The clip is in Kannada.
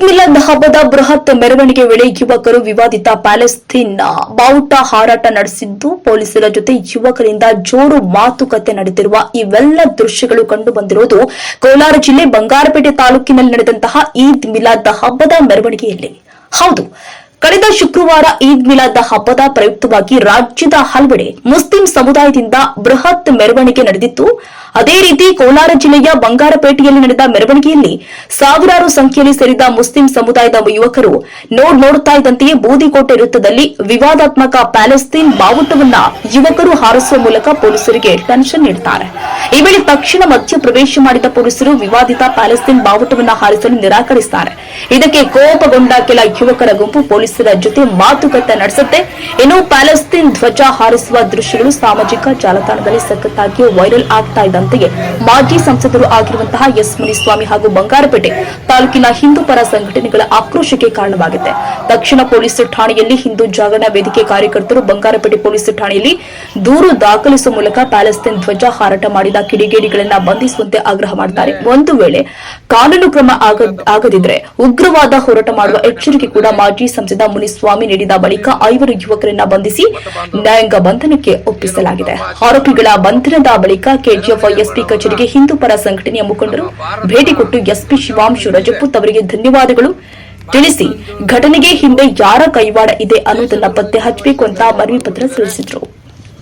ಮಿಲಾದ್ ಹಬ್ಬದ ಬೃಹತ್ ಮೆರವಣಿಗೆ ವೇಳೆ ಯುವಕರು ವಿವಾದಿತ ಪ್ಯಾಲೆಸ್ತೀನ್ ಬಾವುಟ ಹಾರಾಟ ನಡೆಸಿದ್ದು, ಪೊಲೀಸರ ಜೊತೆ ಯುವಕರಿಂದ ಜೋರು ಮಾತುಕತೆ ನಡೆದಿರುವ ಇವೆಲ್ಲ ದೃಶ್ಯಗಳು ಕಂಡು ಬಂದಿರುವುದು ಕೋಲಾರ ಜಿಲ್ಲೆ ಬಂಗಾರಪೇಟೆ ತಾಲೂಕಿನಲ್ಲಿ ನಡೆದಂತಹ ಈದ್ ಮಿಲಾದ್ ಹಬ್ಬದ ಮೆರವಣಿಗೆಯಲ್ಲಿ. ಹೌದು ಕಳೆದ ಶುಕ್ರವಾರ ಈದ್ ಮಿಲಾದ್ ಹಬ್ಬದ ಪ್ರಯುಕ್ತವಾಗಿ ರಾಜ್ಯದ ಹಲವೆಡೆ ಮುಸ್ಲಿಂ ಸಮುದಾಯದಿಂದ ಬೃಹತ್ ಮೆರವಣಿಗೆ ನಡೆದಿತ್ತು. ಅದೇ ರೀತಿ ಕೋಲಾರ ಜಿಲ್ಲೆಯ ಬಂಗಾರಪೇಟೆಯಲ್ಲಿ ನಡೆದ ಮೆರವಣಿಗೆಯಲ್ಲಿ ಸಾವಿರಾರು ಸಂಖ್ಯೆಯಲ್ಲಿ ಸೇರಿದ ಮುಸ್ಲಿಂ ಸಮುದಾಯದ ಯುವಕರು ನೋಡ್ ನೋಡುತ್ತಾ ಇದ್ದಂತೆಯೇ ಬೂದಿಕೋಟೆ ವೃತ್ತದಲ್ಲಿ ವಿವಾದಾತ್ಮಕ ಪ್ಯಾಲೆಸ್ತೀನ್ ಬಾವುಟವನ್ನ ಯುವಕರು ಹಾರಿಸುವ ಮೂಲಕ ಪೊಲೀಸರಿಗೆ ಟೆನ್ಷನ್ ನೀಡುತ್ತಾರೆ ಈ ವೇಳೆ ತಕ್ಷಣ ಮಧ್ಯಪ್ರವೇಶ ಮಾಡಿದ ಪೊಲೀಸರು ವಿವಾದಿತ ಪ್ಯಾಲೆಸ್ತೀನ್ ಬಾವುಟವನ್ನ ಹಾರಿಸಲು ನಿರಾಕರಿಸುತ್ತಾರೆ ಇದಕ್ಕೆ ಕೋಪಗೊಂಡ ಕೆಲ ಯುವಕರ ಗುಂಪು ಪೊಲೀಸರ ಜೊತೆ ಮಾತುಕತೆ ನಡೆಸುತ್ತೆ. ಇನ್ನು ಪ್ಯಾಲೆಸ್ತೀನ್ ಧ್ವಜ ಹಾರಿಸುವ ದೃಶ್ಯಗಳು ಸಾಮಾಜಿಕ ಜಾಲತಾಣದಲ್ಲಿ ಸಖತ್ತಾಗಿ ವೈರಲ್ ಆಗ್ತಾ ಇದ್ದಂತೆಯೇ ಮಾಜಿ ಸಂಸದರು ಆಗಿರುವಂತಹ ಎಸ್ ಮುನಿಸ್ವಾಮಿ ಹಾಗೂ ಬಂಗಾರಪೇಟೆ ತಾಲೂಕಿನ ಹಿಂದೂ ಪರ ಸಂಘಟನೆಗಳ ಆಕ್ರೋಶಕ್ಕೆ ಕಾರಣವಾಗಿದೆ ದಕ್ಷಿಣ ಪೊಲೀಸ್ ಠಾಣೆಯಲ್ಲಿ ಹಿಂದೂ ಜಾಗರಣ ವೇದಿಕೆ ಕಾರ್ಯಕರ್ತರು ಬಂಗಾರಪೇಟೆ ಪೊಲೀಸ್ ಠಾಣೆಯಲ್ಲಿ ದೂರು ದಾಖಲಿಸುವ ಮೂಲಕ ಪ್ಯಾಲೆಸ್ತೀನ್ ಧ್ವಜ ಹಾರಾಟ ಮಾಡಿದ ಕಿಡಿಗೇಡಿಗಳನ್ನ ಬಂಧಿಸುವಂತೆ ಆಗ್ರಹ ಮಾಡುತ್ತಾರೆ ಒಂದು ವೇಳೆ ಕಾನೂನು ಕ್ರಮ ಆಗದಿದ್ರೆ ಉಗ್ರವಾದ ಹೋರಾಟ ಮಾಡುವ ಎಚ್ಚರಿಕೆ ಕೂಡ ಮಾಜಿ ಸಂಸದ ಮುನಿಸ್ವಾಮಿ ನೀಡಿದ ಬಳಿಕ ಐವರು ಯುವಕರನ್ನು ಬಂಧಿಸಿ ನ್ಯಾಯಾಂಗ ಬಂಧನಕ್ಕೆ ಒಪ್ಪಿಸಲಾಗಿದೆ. ಆರೋಪಿಗಳ ಬಂಧನದ ಬಳಿಕ ಕೆಜಿಎಫ್ ಎಸ್ಪಿ ಕಚೇರಿಗೆ ಹಿಂದೂ ಪರ ಸಂಘಟನೆಯ ಮುಖಂಡರು ಭೇಟಿ ಕೊಟ್ಟು ಎಸ್ಪಿ ಶಿವಾಂಶು ರಜಪೂತ್ ಅವರಿಗೆ ಧನ್ಯವಾದಗಳು. ತಿಳಿಸಿ, ಘಟನೆಗೆ ಹಿಂದೆ ಯಾರ ಕೈವಾಡ ಇದೆ ಅನ್ನೋದನ್ನ ಪತ್ತೆ ಹಚ್ಚಬೇಕು ಅಂತ ಮನವಿ ಪತ್ರ ಸಲ್ಲಿಸಿದ್ರು.